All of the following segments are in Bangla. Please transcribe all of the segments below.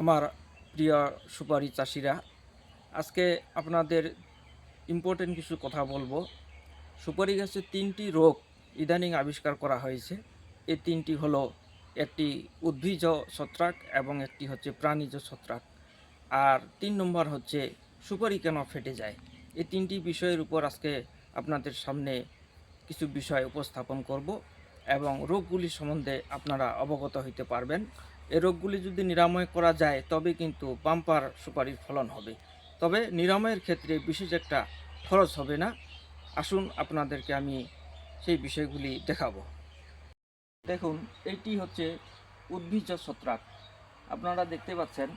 আমার প্রিয় সুপারি চাষিরা, আজকে আপনাদের ইম্পর্টেন্ট কিছু কথা বলব। সুপারি গাছের তিনটি রোগ ইদানিং আবিষ্কার করা হয়েছে। এই তিনটি হলো একটি উদ্ভিজ ছত্রাক এবং একটি হচ্ছে প্রাণীজ ছত্রাক। আর তিন নম্বর হচ্ছে সুপারি কেন ফেটে যায়? এই তিনটি বিষয়ের উপর আজকে আপনাদের সামনে কিছু বিষয় উপস্থাপন করব এবং রোগগুলি সম্বন্ধে আপনারা অবগত হইতে পারবেন। এই রোগগুলি যদি নিরাময় করা যায়, তবে কিন্তু বাম্পার সুপারির ফলন হবে। তবে নিরাময়ের ক্ষেত্রে বিশেষ একটা খরচ হবে না। আসুন আপনাদেরকে আমি সেই বিষয়গুলি দেখাবো। দেখুন, এটি হচ্ছে উদ্ভিজ্জ ছত্রাক। আপনারা দেখতে পাচ্ছেন,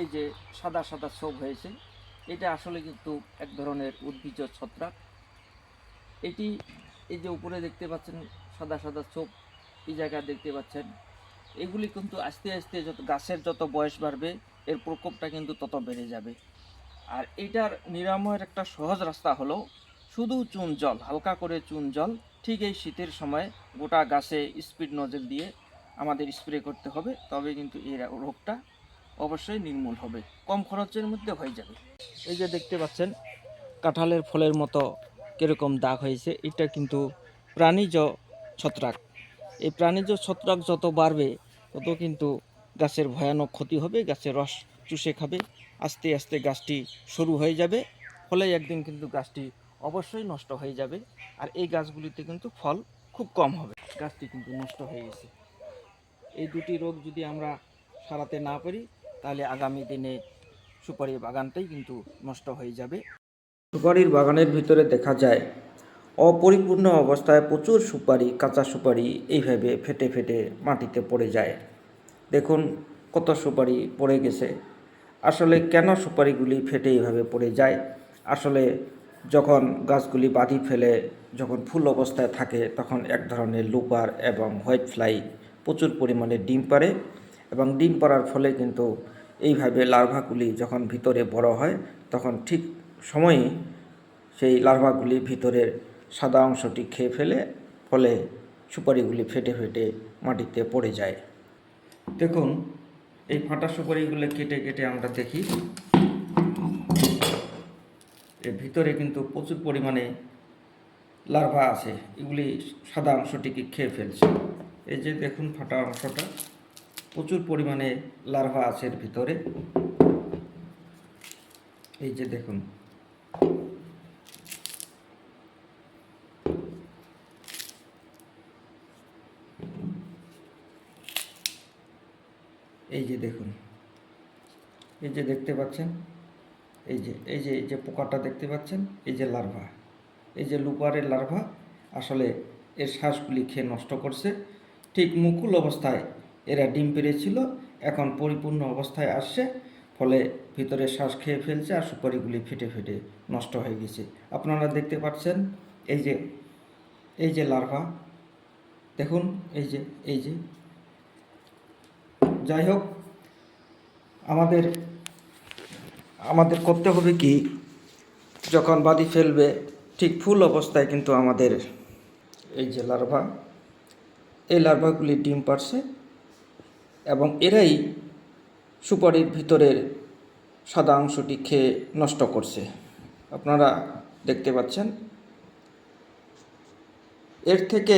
এই যে সাদা সাদা ছোপ হয়েছে, এটা আসলে কিন্তু এক ধরনের উদ্ভিজ্জ ছত্রাক। এটি এই যে উপরে দেখতে পাচ্ছেন, সাদা সাদা ছোপ, এই জায়গায় দেখতে পাচ্ছেন এগুলি কিন্তু আস্তে আস্তে যত গাছের যত বয়স বাড়বে, এর প্রকোপটা কিন্তু তত বেড়ে যাবে। আর এটার নিরাময়ের একটা সহজ রাস্তা হলো শুধু চুন জল, হালকা করে চুন জল, ঠিক এই শীতের সময় গোটা গাছে স্পিড নজল দিয়ে আমাদের স্প্রে করতে হবে, তবে কিন্তু এই রোগটা অবশ্যই নির্মূল হবে, কম খরচের মধ্যে হয়ে যাবে। এই যে দেখতে পাচ্ছেন, কাঁঠালের ফলের মতো কীরকম দাগ হয়েছে, এটা কিন্তু প্রাণীজ ছত্রাক। এই প্রাণীজ ছত্রাক যত বাড়বে তত কিন্তু গাছের ভয়ানক ক্ষতি হবে গাছের রস চুষে খাবে। আস্তে আস্তে গাছটি সরু হয়ে যাবে, ফলে একদিন কিন্তু গাছটি অবশ্যই নষ্ট হয়ে যাবে আর এই গাছগুলিতে কিন্তু ফল খুব কম হবে। গাছটি কিন্তু নষ্ট হয়ে গেছে। এই দুটি রোগ যদি আমরা সারাতে না পারি, তাহলে আগামী দিনে সুপারি বাগানটাই কিন্তু নষ্ট হয়ে যাবে। সুপারির বাগানের ভিতরে দেখা যায় অপরিপূর্ণ অবস্থায় প্রচুর সুপারি, কাঁচা সুপারি এইভাবে ফেটে ফেটে মাটিতে পড়ে যায়। দেখুন কত সুপারি পড়ে গেছে। আসলে কেন সুপারিগুলি ফেটে এইভাবে পড়ে যায়? আসলে যখন গাছগুলি বাঁধি ফেলে, যখন ফুল অবস্থায় থাকে, তখন এক ধরনের লুপার এবং হোয়াইট ফ্লাই প্রচুর পরিমাণে ডিম পারে এবং ডিম পাড়ার ফলে কিন্তু এইভাবে লার্ভাগুলি যখন ভিতরে বড় হয়, তখন ঠিক সময়ই সেই লার্ভাগুলি ভিতরের সাদা অংশটি খেয়ে ফেলে, ফলে সুপারিগুলি ফেটে ফেটে মাটিতে পড়ে যায়। দেখুন, এই ফাটা সুপারিগুলো কেটে কেটে আমরা দেখি। এর ভিতরে কিন্তু প্রচুর পরিমাণে লার্ভা আছে। এগুলি সাদা অংশটিকে খেয়ে ফেলছে। এই যে দেখুন ফাটা অংশটা, প্রচুর পরিমাণে লার্ভা আছে এর ভিতরে। এই যে দেখুন এই যে দেখুন, এই যে দেখতে পাচ্ছেন, এই যে এই যে এই যে পোকাটা দেখতে পাচ্ছেন, এই যে লার্ভা, এই যে লুপারের লার্ভা আসলে এর শ্বাসগুলি খেয়ে নষ্ট করছে। ঠিক মুকুল অবস্থায় এরা ডিম পেরেছিল, এখন পরিপূর্ণ অবস্থায় আসছে, ফলে ভিতরে শ্বাস খেয়ে ফেলছে আর সুপারিগুলি ফেটে ফেটে নষ্ট হয়ে গেছে। আপনারা দেখতে পাচ্ছেন, এই যে এই যে লার্ভা, দেখুন, এই যে এই যে যাই হোক আমাদের আমাদের করতে হবে কি, যখন বাদি ফেলবে, ঠিক ফুল অবস্থায় কিন্তু আমাদের এই যে লার্ভা, এই লার্ভাগুলি ডিম পারছে এবং এরাই সুপারির ভিতরের সাদা অংশটি খেয়ে নষ্ট করছে। আপনারা দেখতে পাচ্ছেন, এর থেকে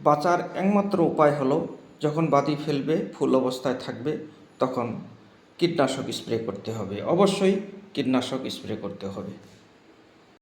বাঁচার একমাত্র উপায় হলো যখন বাতি ফেলবে, ফুল অবস্থায় থাকবে, তখন কীটনাশক স্প্রে করতে হবে। অবশ্যই কীটনাশক স্প্রে করতে হবে।